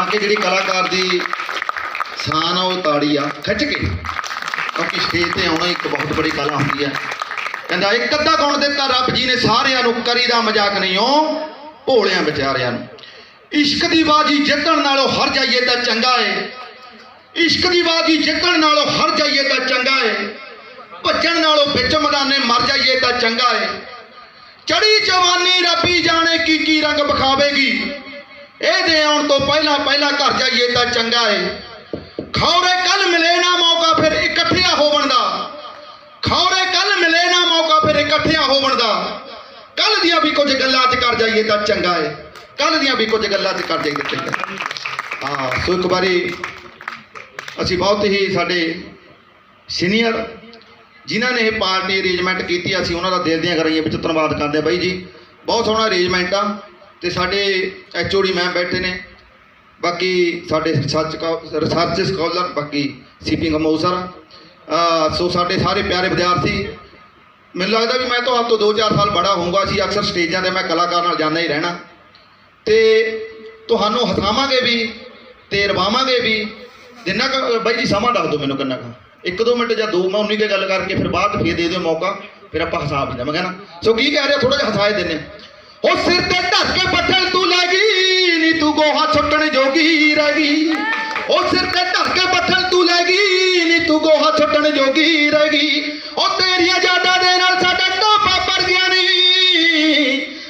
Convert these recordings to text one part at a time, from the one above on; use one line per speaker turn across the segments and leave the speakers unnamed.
ਤਾਂ ਕਿ ਜਿਹੜੀ ਕਲਾਕਾਰ ਦੀ ਸਾਨ ਆ, ਉਹ ਤਾੜੀ ਆ, ਖਿੱਚ ਕੇ। ਕਿਉਂਕਿ ਸਟੇਜ ਤੇ ਆਉਣਾ ਇੱਕ ਬਹੁਤ ਬੜੀ ਕਲਾ ਹੁੰਦੀ ਹੈ ਕਹਿੰਦਾ, ਇੱਕ ਅੱਧਾ ਗੁਣ ਦਿੱਤਾ ਰੱਬ ਜੀ ਨੇ ਸਾਰਿਆਂ ਨੂੰ ਕਰੀਦਾ ਮਜ਼ਾਕ ਨਹੀਂ ਉਹ ਭੋਲਿਆਂ ਵਿਚਾਰਿਆਂ ਨੂੰ। ਇਸ਼ਕ ਦੀ ਬਾਜੀ ਜਿੱਤਣ ਨਾਲੋਂ ਹਰ ਜਾਈਏ ਤਾਂ ਚੰਗਾ ਏ। ਇਸ਼ਕ ਦੀ ਬਾਜੀ ਜਿੱਤਣ ਨਾਲੋਂ ਹਰ ਜਾਈਏ ਤਾਂ ਚੰਗਾ ਏ। ਭੱਜਣ ਨਾਲੋਂ ਵਿੱਚ ਮੈਦਾਨੇ ਮਰ ਜਾਈਏ ਤਾਂ ਚੰਗਾ ਏ। ਚੜੀ ਜਵਾਨੀ, ਰੱਬੀ ਜਾਣੇ ਕੀ ਕੀ ਰੰਗ ਵਿਖਾਵੇਗੀ। ਇਹ ਦੇ ਆਉਣ ਤੋਂ ਪਹਿਲਾਂ ਪਹਿਲਾਂ ਘਰ ਜਾਈਏ ਤਾਂ ਚੰਗਾ ਏ। ਖੌਰੇ ਕੱਲ ਮਿਲੇ ਨਾ ਮੌਕਾ ਫਿਰ ਇਕੱਠਿਆਂ ਹੋਵਣ ਦਾ ਖੌਰੇ ਕੱਲ ਮਿਲੇ ਨਾ ਮੌਕਾ ਫਿਰ ਇਕੱਠਿਆਂ ਹੋਵਣ ਦਾ ਕੱਲ ਦੀਆਂ ਵੀ ਕੁਝ ਗੱਲਾਂ ਅੱਜ ਕਰ ਜਾਈਏ ਤਾਂ ਚੰਗਾ ਏ। ਕੱਲ ਦੀਆਂ ਵੀ ਕੁਝ ਗੱਲਾਂ ਅੱਜ ਕਰ ਜਾਈਏ ਚੰਗਾ ਹਾਂ, ਸੋ ਇੱਕ ਵਾਰੀ ਅਸੀਂ ਬਹੁਤ ਹੀ ਸਾਡੇ ਸੀਨੀਅਰ ਜਿਨ੍ਹਾਂ ਨੇ ਇਹ ਪਾਰਟੀ ਅਰੇਂਜਮੈਂਟ ਕੀਤੀ, ਅਸੀਂ ਉਹਨਾਂ ਦਾ ਦਿਲ ਦੀਆਂ ਗਰਾਈਆਂ ਵਿੱਚ ਧੰਨਵਾਦ ਕਰਦੇ ਹਾਂ ਬਾਈ ਜੀ। ਬਹੁਤ ਸੋਹਣਾ ਅਰੇਂਜਮੈਂਟ ਆ। ਤੇ ਸਾਡੇ ਐਚਓਡੀ ਮੈਮ ਬੈਠੇ ਨੇ। ਬਾਕੀ ਸਾਡੇ ਰਿਸਰਚ ਰਿਸਰਚ ਸਕਾਲਰ ਬਾਕੀ ਸੀਪੀ ਕਮੋ ਸਰ ਸੋ ਸਾਡੇ ਸਾਰੇ ਪਿਆਰੇ ਵਿਦਿਆਰਥੀ, ਮੈਨੂੰ ਲੱਗਦਾ ਵੀ ਮੈਂ ਤੋਂ ਆਪ ਤੋਂ 2-4 ਸਾਲ ਬੜਾ ਹੋਊਗਾ। ਅਸੀਂ ਅਕਸਰ ਸਟੇਜਾਂ ਤੇ ਮੈਂ ਕਲਾਕਾਰ ਨਾਲ ਜਾਂਦਾ ਹੀ ਰਹਿਣਾ। ਤੇ ਤੁਹਾਨੂੰ ਹਸਾਵਾਂਗੇ ਵੀ ਤੇ ਰਵਾਵਾਂਗੇ ਵੀ, ਜਿੰਨਾ ਕੁ, ਬਾਈ ਜੀ ਸਮਾਂ ਦੱਸ ਦਿਓ ਮੈਨੂੰ ਕਿੰਨਾ ਕੁ। ਇੱਕ ਦੋ ਮਿੰਟ ਜਾਂ ਦੋ, ਮੈਂ ਉਨੀ ਕੁ ਗੱਲ ਕਰਕੇ ਫਿਰ ਬਾਅਦ ਫੇਰ ਦੇ ਦਿਓ ਮੌਕਾ, ਫਿਰ ਆਪਾਂ ਹਿਸਾਬ ਦੇਵਾਂਗੇ ਨਾ। ਸੋ ਕੀ ਕਹਿ ਰਿਹਾ ਥੋੜਾ ਜਿਹਾ ਹਸਾਏ ਦਿੰਨੇ ਉਹ ਸਿਰ ਤੇ ਧਰ ਕੇ ਬੱਠਲ ਤੂੰ ਲੈ ਗਈ, ਨੀ ਤੂੰ ਗੋਹਾ ਛੁੱਟਣ ਜੋਗੀ ਰਹਿ ਗਈ। ਉਹ ਸਿਰ ਤੇ ਧਰ ਕੇ ਬੱਠਲ ਤੂੰ ਲੈ ਗਈ, ਨੀ ਤੂੰ ਗੋਹਾ ਛੁੱਟਣ ਜੋਗੀ ਰਹਿ ਗਈ। ਉਹ ਤੇਰੀਆਂ ਯਾਦਾਂ ਦੇ ਨਾਲ ਸਾਡਾ ਟੋਪਾ ਪਰ ਗਿਆ ਨੀ।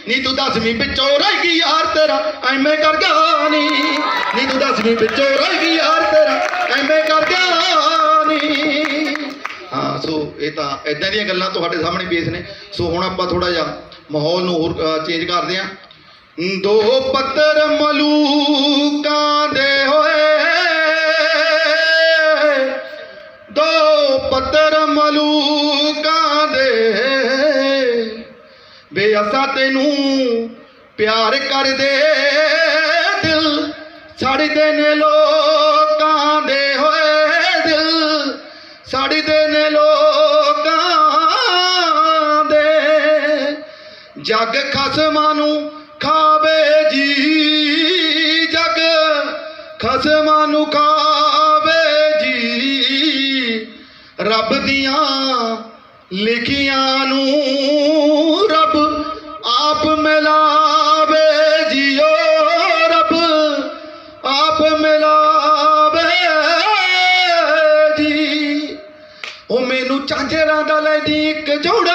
ਨੀ ਤੂੰ ਦਸਵੀਂ ਵਿੱਚੋਂ ਰਹਿ ਗਈ ਯਾਰ ਤੇਰਾ, ਐਵੇਂ ਕਰ ਗਿਆ ਨੀ। ਨੀ ਤੂੰ ਦਸਵੀਂ ਵਿੱਚੋਂ ਰਹਿ ਗਈ ਯਾਰ ਤੇਰਾ, ਐਵੇਂ ਕਰ ਗਿਆ ਨੀ। ਹਾਂ, ਸੋ ਇਹ ਤਾਂ ਇਦਾਂ ਦੀਆਂ ਗੱਲਾਂ ਤੁਹਾਡੇ ਸਾਹਮਣੇ ਪੇਸ਼ ਨੇ। ਸੋ ਹੁਣ ਆਪਾਂ ਥੋੜਾ ਜਿਹਾ ਮਾਹੌਲ ਨੂੰ ਹੋਰ ਚੇਂਜ ਕਰਦੇ ਹਾਂ। ਦੋ ਪੱਤਰ ਮਲੂਕਾਂ ਦੇ ਹੋਏ। ਦੋ ਪੱਤਰ ਮਲੂਕਾਂ ਦੇ। ਵੇ ਅਸਾਂ ਤੈਨੂੰ ਪਿਆਰ ਕਰਦੇ ਦਿਲ ਛੱਡਦੇ ਨੇ ਲੋਕਾਂ ਦੇ ਹੋਏ ਦਿਲ ਛੱਡਦੇ ਨੇ ਲੋਕਾਂ ਜਗ ਖਸਮਾਂ ਨੂੰ ਖਾਵੇ ਜੀ, ਜਗ ਖਸਮਾਂ ਨੂੰ ਖਾਵੇ ਜੀ। ਰੱਬ ਦੀਆਂ ਲਿਖੀਆਂ ਨੂੰ ਰੱਬ ਆਪ ਮਿਲਾਵੇ ਜੀਓ, ਰੱਬ ਆਪ ਮਿਲਾਵੇ ਜੀ। ਉਹ ਮੈਨੂੰ ਚਾਂਜਰਾਂ ਦਾ ਲੈਦੀ ਇੱਕ ਜੋੜ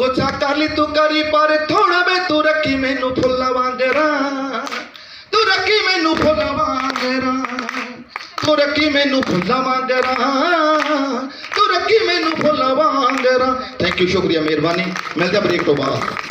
ਵੇ ਕਰ ਲਈ ਤੂੰ ਕਰੀ ਪਰ ਥੋੜਾ ਵੇ ਤੂੰ ਰੱਖੀ ਮੈਨੂੰ ਫੁੱਲਾਂ ਵਾਂਗਰਾ ਤੂੰ ਰੱਖੀ ਮੈਨੂੰ ਫੁੱਲਾਂ ਵਾਂਗਰਾ ਤੂੰ ਰੱਖੀ ਮੈਨੂੰ ਫੁੱਲਾਂ ਵਾਂਗਰਾ ਤੂੰ ਰੱਖੀ ਮੈਨੂੰ ਫੁੱਲਾਂ ਵਾਂਗਰਾ ਥੈਂਕ ਯੂ ਸ਼ੁਕਰੀਆ, ਮਿਹਰਬਾਨੀ। ਮਿਲਦੇ ਬ੍ਰੇਕ ਤੋਂ ਬਾਅਦ।